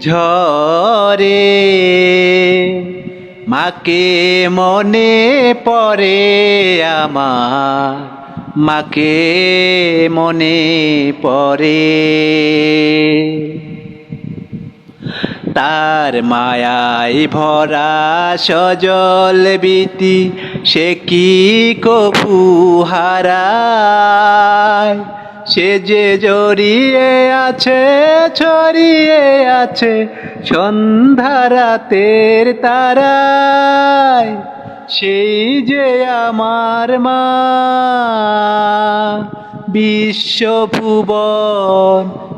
ঝরে। মাকে মনে পড়ে আমার, মাকে মনে পড়ে। তার মায়াই ভরা সজল বিতি, সে কি কভু হারায়? সে যে জড়িয়ে আছে, ছড়িয়ে আছে সন্ধ্যা রাতের তারায়, সেই যে আমার মা বিশ্বভুবন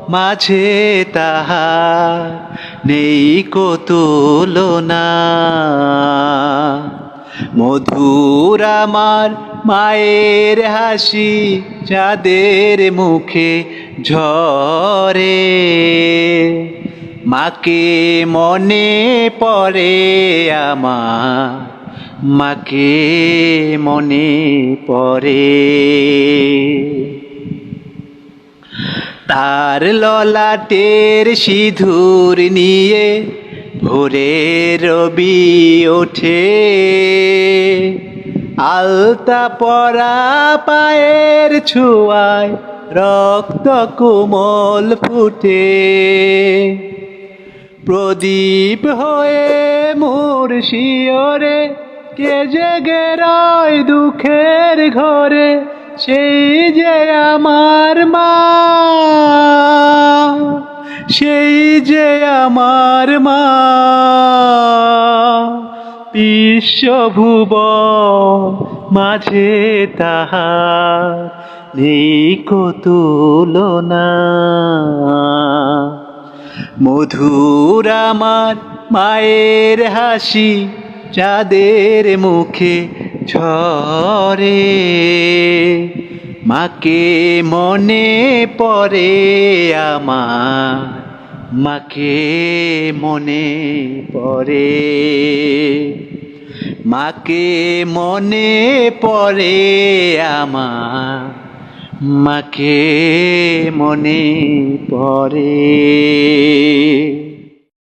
মাঝে তাহার নেই কতুলনা। মধুর আমার মায়ের হাসি চাঁদের মুখে ঝরে, মাকে মনে পড়ে আমার, মাকে মনে পড়ে। তার ললাটের সিঁধুর নিয়ে ভোরে রবি ওঠে। আলতা পরা পায়ের ছুয়ায় রক্ত কোমল ফুটে। প্রদীপ হয়ে মোর শিওরে কে জেগে রয় দুঃখের ঘরে, সেই যে আমার মা। সেই যে আমার মা। বিশ্বভুব মাঝে তাহার নেই কতুলনা। মধুর আমার মায়ের হাসি চাঁদের মুখে ঝরে, মাকে মনে পড়ে আমার, মাকে মনে পড়ে। মাকে মনে পড়ে আমার মাকে মনে পড়ে।